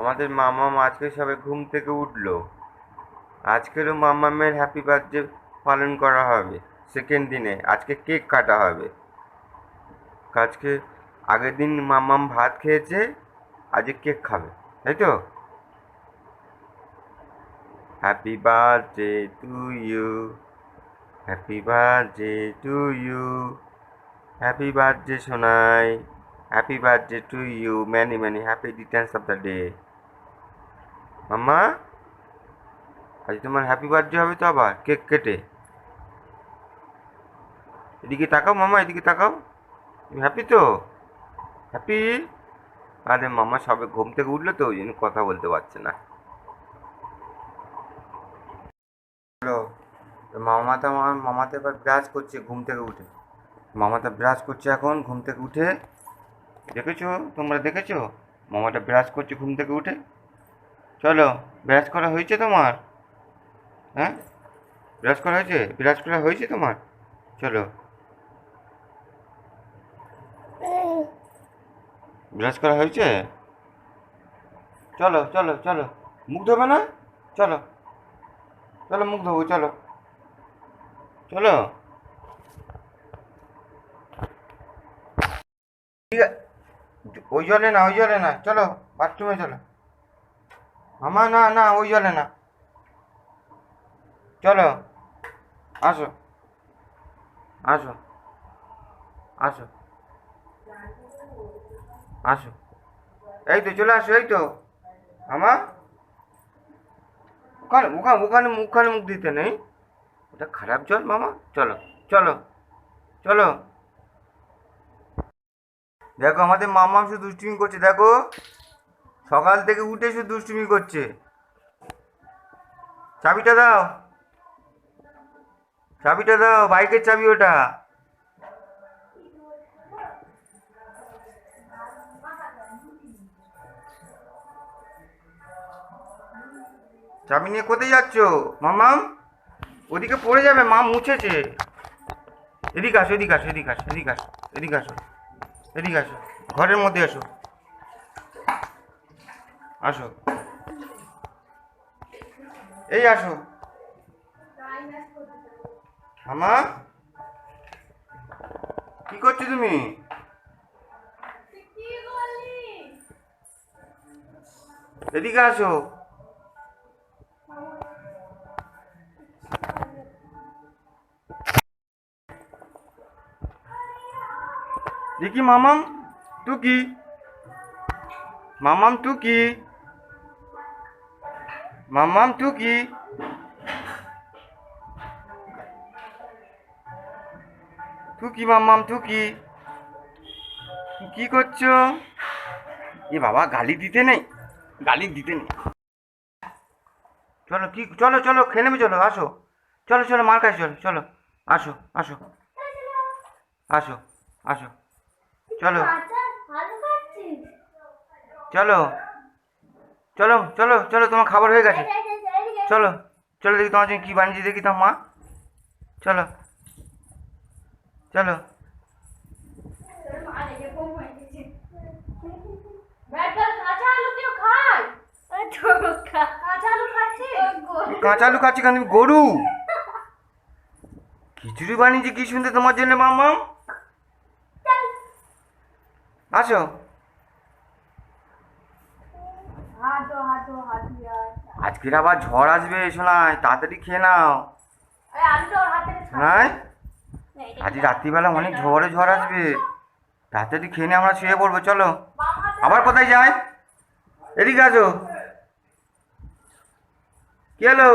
আমাদের মামাম আজকে সবে ঘুম থেকে উঠল। আজকেরও মামামের হ্যাপি বার্থডে পালন করা হবে সেকেন্ড দিনে। আজকে কেক কাটা হবে। আজকে আগের দিন মামাম ভাত খেয়েছে, আজকে কেক খাবে, তাই তো? Happy birthday to you happy birthday to you happy birthday Sonai happy birthday to you many many happy returns of the day মাম্মা, আজ তোমার হ্যাপি বার্থডে হবে তো আবার কেক কেটে। এদিকে তাকাও মামা এদিকে তাকাও। তুমি হ্যাপি তো? হ্যাপি আরে মামা সবে ঘুম থেকে উঠল তো, ওই জন্য কথা বলতে পারছে না। হ্যালো মামাটা আমার মামাতে এবার ব্রাশ করছে ঘুম থেকে উঠে। মামাটা ব্রাশ করছে এখন, ঘুম থেকে উঠে। দেখেছ? তোমরা দেখেছ? মামাটা ব্রাশ করছে ঘুম থেকে উঠে। চলো, ব্রাশ করা হয়েছে তোমার? হ্যাঁ? ব্রাশ করা হয়েছে? ব্রাশ করা হয়েছে তোমার? চলো। ব্রাশ করা হয়েছে? চলো চলো চলো। মুখ ধোবে না? চলো। চলো, মুখ ধোবো, চলো। চলো। ওই জলে না, ওই জলে না। চলো, বাথরুমে চলো। মামা না না, ওই জলে না। চলো, আসো। আসো। আসো। আসো। এই তো চলে আসো, এই তো। আমা? ওখানে ওখানে ওখানে মুখখানে মুখ দিতে নেই। ওটা খারাপ জল, মামা। চলো চলো চলো। দেখো, আমাদের মামা শুধু দুষ্টুমি করছে, দেখো। সকাল থেকে উঠে শুধু দুষ্টুমি করছে। চাবিটা দাও। চাবিটা দাও, বাইকের চাবি ওটা। চাবি নিয়ে কোথায় যাচ্ছ? মামাম ওদিকে পড়ে যাবে, মা মুছেছে। এদিকে আসো এদিকে আসো এদিকে আসো এদিকে আসো এদিকে আসো এদিকে আসো। ঘরের মধ্যে আসো। আসো এই আসো আমা কি করছ তুমি? এদিকে আসো। দেখি, মামাম তু কি? মামাম তু কি? মামাম তু কি কি মামাম তু কি কি করছ? এ বাবা গালি দিতে নেই। গালি দিতে নেই। চলো কি চলো চলো খেয়ে নেবে চলো আসো। চলো চলো মার কাছে চলো চলো আসো আসো। আসো আসো। চলো। চলো। চলো চলো চলো তোমার খাবার হয়ে গেছে। চলো চলো দেখি তোমার জন্য কী বানিয়েছি দেখি তোমার মা। চলো চলো। কাঁচা আলু খাচ্ছি কেন তুমি? গরু। খিচুড়ি বানিয়েছি কি শুনতে তোমার জন্য মামা? আসো। আজকের আবার ঝড় আসবে শোনায় তাড়াতাড়ি খেয়ে নাও। শোনায় আজ রাত্রিবেলা অনেক ঝড়ে ঝড় আসবে। তাড়াতাড়ি খেয়ে নিয়ে আমরা শুয়ে পড়ব চলো। আবার কোথায় যাই? এদিকে আসো। কি হলো?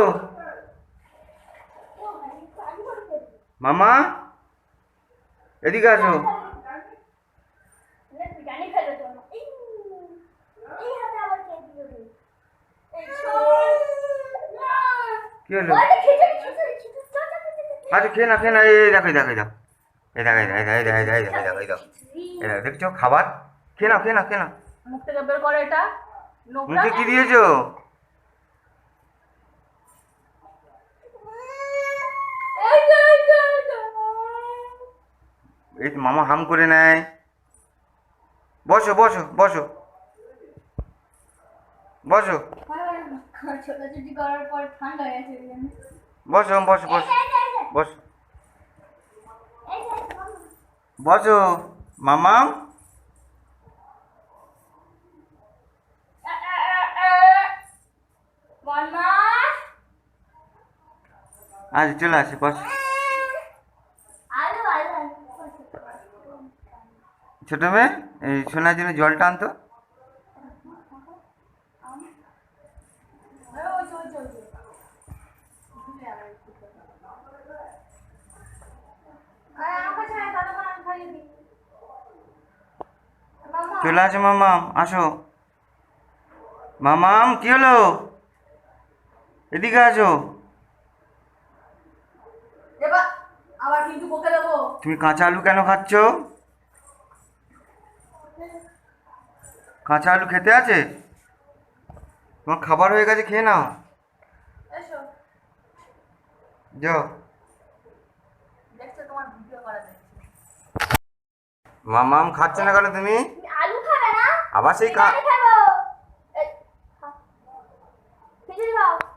মামা? এদিকে আসো। আচ্ছা না খেয়ে না এই দেখছ? খাবার? না না না দিয়েছ? এই মামা হাম করে নেয়। বসো বসো বসো। বসো। ছোটাছুটি করার পর ঠান্ডা হয়ে গেছে বসো বসো বসো বসো। বসো মামা। আজ চলে আসি বস। ছোট মেয়ে এই সোনার জন্য জলটা আনতো ওই, ওই, ওই, ওই, ওই। ভুলে আবার একটু করে। আরে, আমাকে ছাড়া দাদা মা আমি খাইয়ে দিই। মামা, চলে আসো মামাম আসো। মামাম কি হলো? এদিকে আসো। তুমি কাঁচা আলু কেন খাচ্ছ? কাঁচা আলু খেতে আছে? তোমার খাবার হয়ে গেছে খেয়ে নাও। যাও। মামাম খাচ্ছ না কেন তুমি? আবার সেই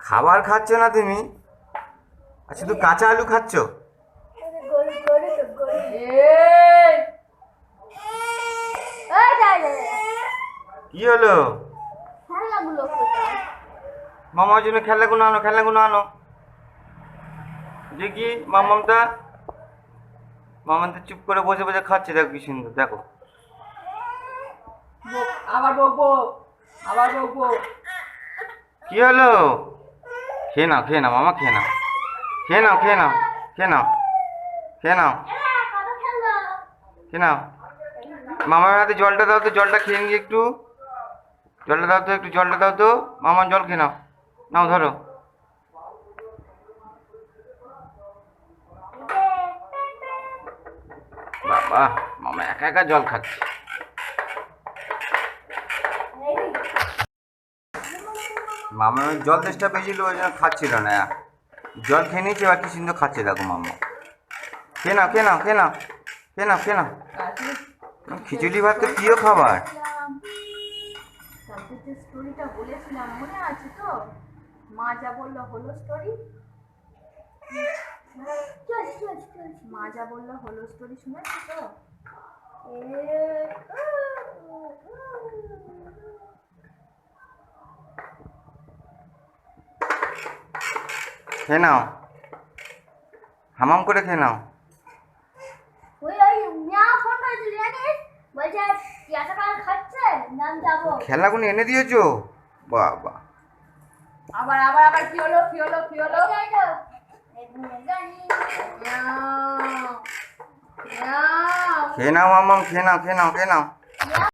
খাবার খাচ্ছ না তুমি? আর শুধু কাঁচা আলু খাচ্ছ? কি হলো? মামার জন্য খেলনাগুলো আনো খেলনাগুলো আনো। দেখি মামামটা মামামটা চুপ করে বসে বসে খাচ্ছে দেখো কি সুন্দর দেখো। কি হলো? খেয়ে নাও খেয়ে নাও, মামা খেয়ে নাও। খেয়ে নাও খেয়ে নাও খেয়ে নাও খেয়ে নাও। খেয়ে নাও। মামার হাতে জলটা দাও তো, জলটা খেয়ে নিয়ে একটু। জলটা দাও তো, একটু জলটা দাও তো। মামার জল খেয়ে নাও। নাও, ধরো। বাবা, মামা একা একা জল খাচ্ছে। মামা, জল তেষ্টা পেয়েছিল ওই জন্য খাচ্ছিল না। জল খেয়ে নিয়েছে আর কি সুন্দর খাচ্ছে দেখো মামা। খেয়ে নাও খেয়ে নাও খেয়ে নাও খেয়ে নাও খেয়ে নাও। খিচুড়ি ভাত তো প্রিয় খাবার। স্টোরিটা বলেছিলাম, মনে আছে তো? মা যা বলল, হলো স্টোরি মা যা বলল, হলো স্টোরি শুনেছো তো? খেয়ে নাও। হামাম করে খেয়ে নাও। ওই ওই মিয়া ফোন করেছিল জানিস? বলছে ইয়াটা কাল খাচ্ছে নাম যাব। খেলনাগুলো এনে দিয়েছ? বাবা। আবার আবার আবার কি হলো কি হলো কি হলো। খেয়ে নাও মামাম খেয়ে নাও খেয়ে নাও খেয়ে নাও।